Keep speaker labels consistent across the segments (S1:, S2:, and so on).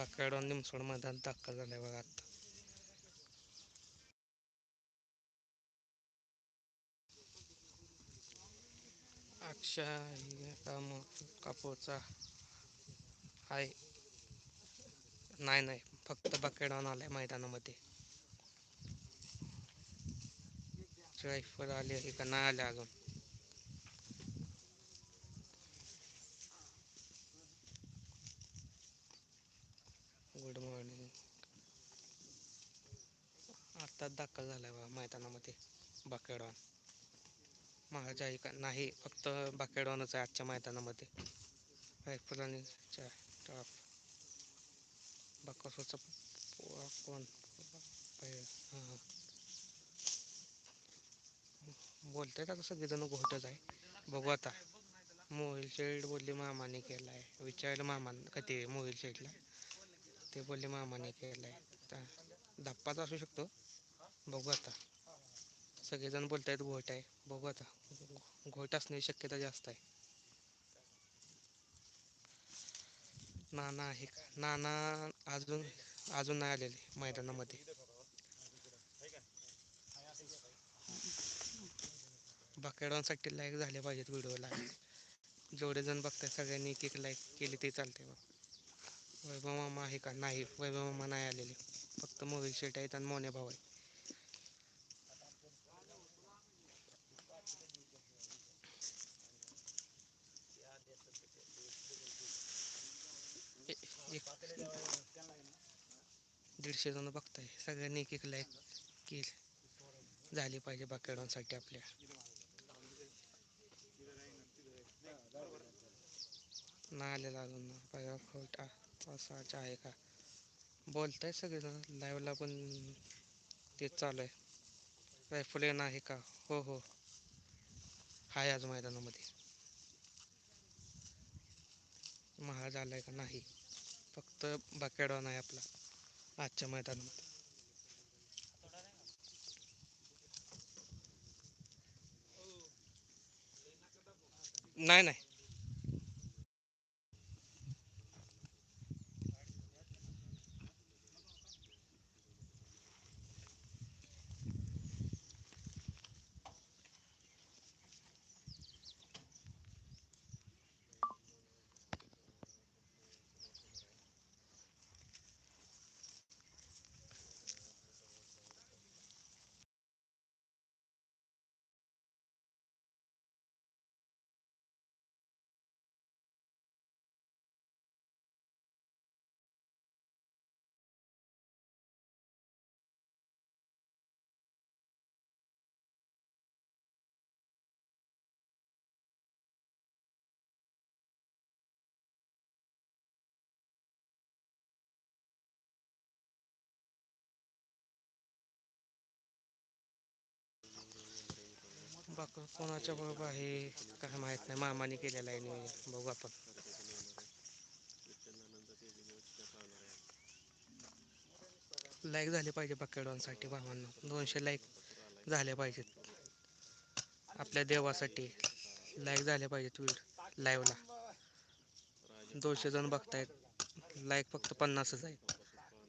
S1: बाकाडून निमसोड मैदान दाखल झालाय बघा आता. अक्षय काम कापूरचा आहे नाही नाही फक्त बकेडॉन आलाय मैदानामध्ये. रायफल आले आहे का? नाही आले अजून गुड मॉर्निंग आत्ताच दाखल झालाय बा मैदानामध्ये बाकेडवान महाराज आहे का नाही फक्त बाकेडवानच आहे आजच्या मैदानामध्ये. रायफल टॉप बाकासूरचा कोण? हां बोलतायत आता सगळेजण घोटच आहे. बघू आता. मोहिल शेड बोलले मामाने केला आहे विचारलं मामान कधी मोहिल शेडला ते बोलले मामाने केला आहे धप्पाच असू शकतो. बघू आता. सगळेजण बोलत आहेत घोट आहे. बघू आता. घोट असण्याची शक्यता जास्त आहे. नाना आहे का? नाना अजून अजून नाही आलेले मैदानामध्ये. बाकेडॉनसाठी लाईक झाले पाहिजेत व्हिडिओला. जेवढे जण बघताय सगळ्यांनी एक एक लाईक केली ते चालते बघ. वैभव मामा आहे का? नाही. वैभव मामा नाही आलेले. फक्त मोहित शेट आहेत आणि मोने भाऊ आहे दीडशे जण बघताय. सगळ्यांनी एक एक लाईक केली. झाली पाहिजे बाकेडॉनसाठी आपल्या. ना आलेला अजून पाहिजे खोटा पावसाचा आहे का? बोलताय सगळेजण. लाईव्हला पण तेच चालू आहे. रायफल येणं आहे का? हो हो. हाय आज मैदानामध्ये. महाराज आलाय का? नाही. फक्त बाकेडॉन आहे आपला. आजच्या मैदानामध्ये. नाही नाही. बाक कोणाच्या बरोबर आहे काय माहीत नाही. मामाने केलेला आहे नियोजन बघू आपण. लाईक झाले पाहिजे बकेडॉनसाठी भावांना. दोनशे लाईक झाले पाहिजेत. आपल्या देवासाठी लाईक झाले पाहिजेत व्हिडिओ लाईव्हला दोनशे जण बघतायत. लाईक फक्त पन्नासच आहेत.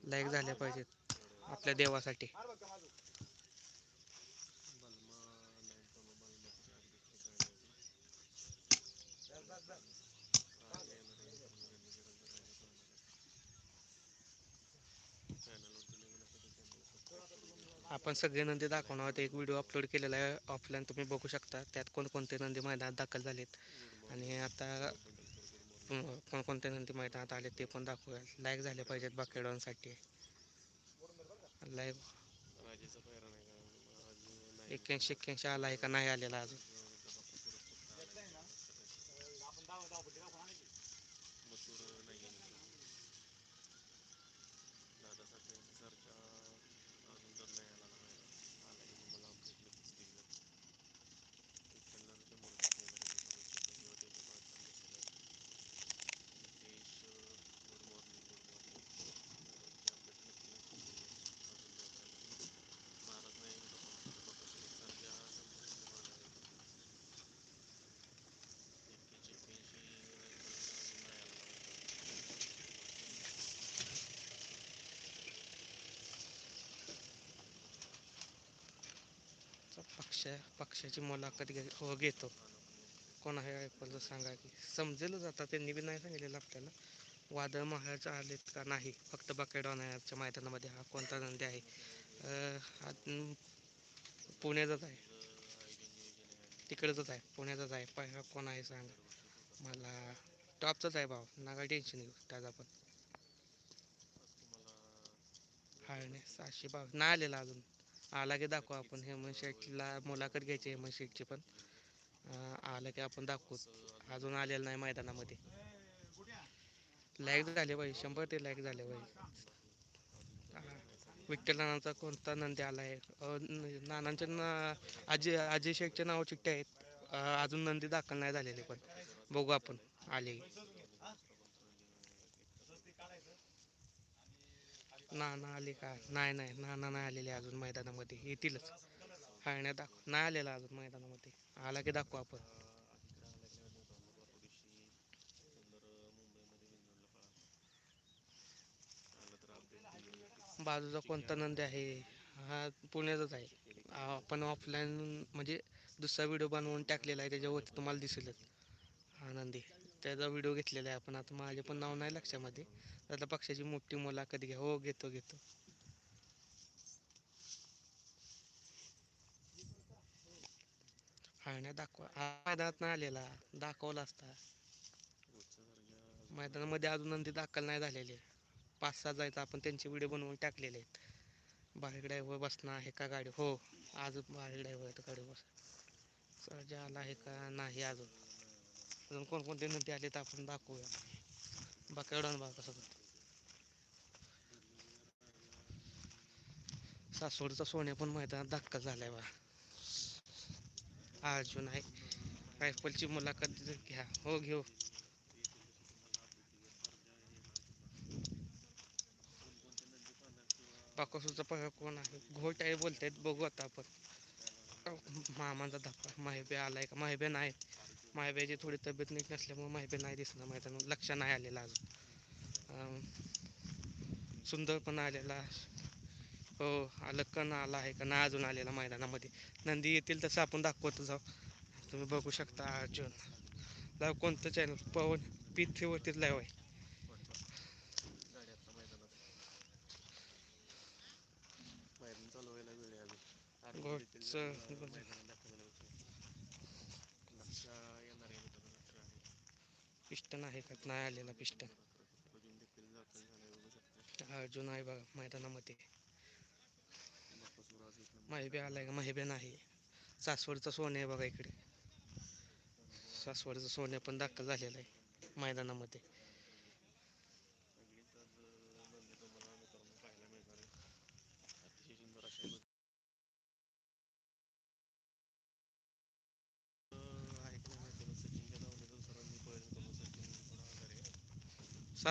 S1: लाईक झाले पाहिजेत आपल्या देवासाठी. आपण सगळे नंदी दाखवणार आहोत. एक व्हिडिओ अपलोड केलेला आहे ऑफलाईन तुम्ही बघू शकता. त्यात कोणकोणते नंदी मैदानात दाखल झालेत. आणि आता कोणकोणते नंदी मैदानात आले ते पण दाखवूया. लाईक झाले पाहिजेत बाकेडॉनसाठी लाईक एक्क्याऐंशी एक्क्याऐंशी आला आहे का? नाही आलेला अजून. पक्ष पक्षाची मुलाखत घे हो घेतो. कोण आहे ऐकलं सांगा की. समजेलच आता त्यांनी बी नाही सांगितलेलं आपल्याला. वादळ महाराज आलेत का नाही? फक्त बकेडॉन मैदानामध्ये हा कोणता नंदी आहे? हा पुण्याचाच आहे. तिकडचंच आहे पुण्याचाच आहे. पहिला कोण आहे सांगा. मला टॉपचाच आहे भाऊ. नका टेन्शन घेऊ त्याचा पण. हा नाही सहाशे भाव नाही आलेला अजून. आला की दाखवू आपण. हेमंत शेठला मुलाखत घ्यायची हेमंत शेठची पण. आलं की आपण दाखवू. अजून आलेलं नाही मैदानामध्ये. लाईक झाले पाहिजे शंभर ते लाईक झाले पाहिजे विठ्ठल नानाचा कोणता नंदी आला आहे? नानांच्या ना अजय अजय शेठचे नाव चिठ्ठे आहेत. अजून नंदी दाखल नाही झालेले पण. बघू आपण आले नाना आले का? नाही नाही. नाना नाही आलेले अजून मैदानामध्ये. येतीलच. हाळण्यात दाखव. नाही आलेला अजून मैदानामध्ये. आला की दाखवू आपण. बाजूचा कोणता नंदी आहे? हा पुण्याचाच आहे. आपण ऑफलाईन म्हणजे दुसरा व्हिडिओ बनवून टाकलेला आहे. त्याच्यावरती तुम्हाला दिसेलच. हा नंदी. त्याचा व्हिडिओ घेतलेला आहे आपण. आता माझे पण नाव नाही लक्षामध्ये. आता पक्षाची मोठी मुलाखत घ्या. हो घेतो घेतो. हाळण्यात दाखवा. मैदानात नाही आलेला. दाखवला असता. मैदानामध्ये अजून नंदी दाखल नाही झालेले. पाच सहा जायचं आपण त्यांचे व्हिडिओ बनवून टाकलेले आहेत. बाहेर ड्रायव्हर बसणं आहे का गाडी? हो आज बाहेर ड्रायव्हर गाडी बस सर्जा आला आहे का नाही अजून? अजून कोणकोणते नदी आले तर आपण दाखवूया. बाकडून बघा कसं सासवडचा सोने पण मैदानात धक्का झालाय बा अर्जुन आहे. रायफलची मुलाखत घ्या. हो घेऊ. पाकोसूचा पगार कोण आहे? घोट आहे बोलतायत. बघू आता आपण. अहो, मामाचा धप्पा माहिबे आलाय का? माहिबे नाही माहिब्याची थोडी तब्येत नीट नसल्यामुळे माहिबे नाही दिसणार मैदानात लक्ष नाही आलेलं अजून. सुंदर पण आलेला. हो आलं कण आला आहे का नाही अजून आलेला मैदानामध्ये. नंदी येतील तसं आपण दाखवत जाऊ. तुम्ही बघू शकता अर्जुन जाऊ कोणतं चॅनल पवन पी थ्रीवरतीच लाईव्ह आहे. घोटचं पिस्टन आहे का नाही आलेला पिस्टन अर्जुन आहे बघा मैदानामध्ये. माहिबे आलाय का? माहिबे नाही. सासवडचं सोने आहे बघा इकडे. सासवडचं सोने पण दाखल झालेलं आहे मैदानामध्ये.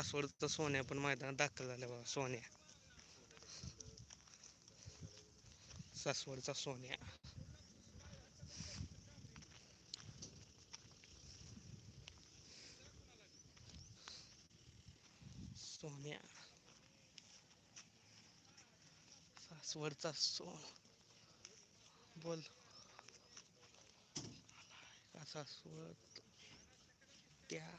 S1: सासवडचं सोन्या पण मैदानात दाखल झाल्या बघा सोन्या. सासवडचा सोन्या. सोन्या. सासवडचा सोन. बोल. का सासवड? त्या.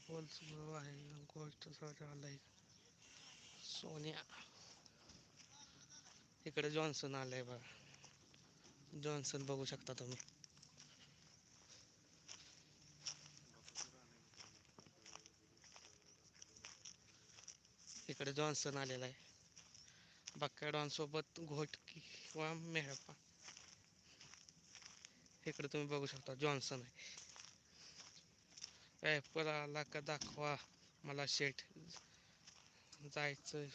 S1: बोल सुरू आहे गोष्ट सगळं आलंय सोन्या। इकडे जॉन्सन आलंय बघा। जॉन्सन बघू शकता तुम्ही। इकडे जॉन्सन आलेला आहे। बक्का सोबत घोट किंवा मेहपा इकडे तुम्ही बघू शकता जॉन्सन आहे। काय आला का दाखवा. मला शेट जायचं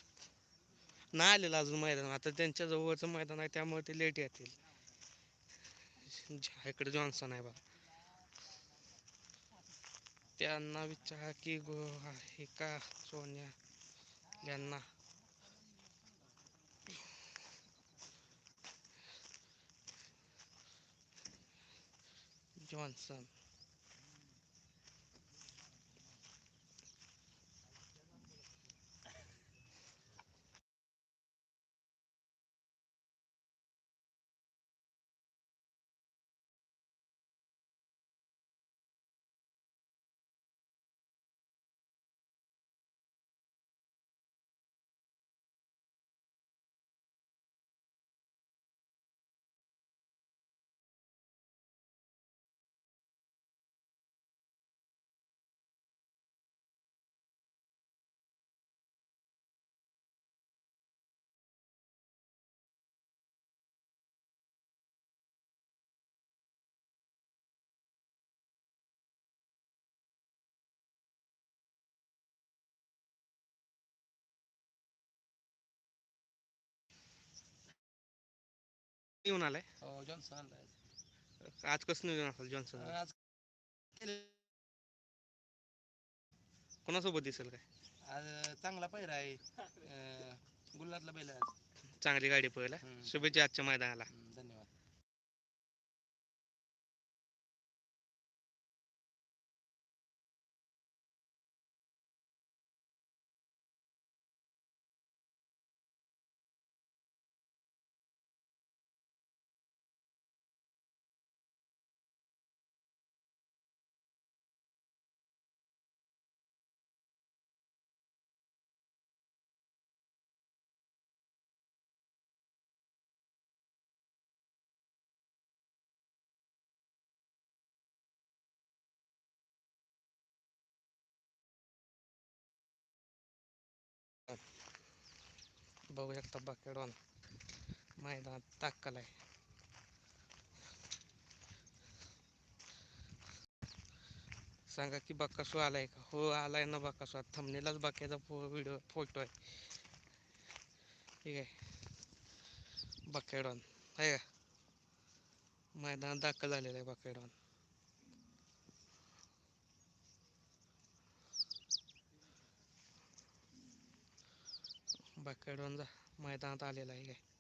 S1: नाही आलेलं अजून मैदान. आता त्यांच्या जवळचं मैदान आहे त्यामुळे ते लेट येतील. इकडे जॉन्सन आहे बघा. त्यांना विचारा की गो आहे का सोन्या? यांना. जॉन्सन येऊन आलाय?
S2: हो जॉन्सन आणलाय
S1: आज कसं नियोजन असेल जॉन्सन
S2: आज
S1: कोणासोबत दिसेल काय?
S2: आज चांगला पहिरा आहे. अं, गुल्हातला आज.
S1: चांगली गाडी पळेल हा.
S2: हम्म.
S1: शुभेच्छा आजच्या मैदानाला.
S2: हम्म, धन्यवाद.
S1: बघू शकता बाकेडॉन मैदानात ताकल आहे. सांगा की बाकासू आलाय का? हो आलाय ना बाकासू. थमनेलाच बाक्याचा फो व्हिडिओ फोटो आहे. ठीक आहे. बाकेडॉन आहे का? मैदानात दाखल झालेला आहे बाकेडॉन बाकेडॉन जा मैदानात आलेला आहे. काय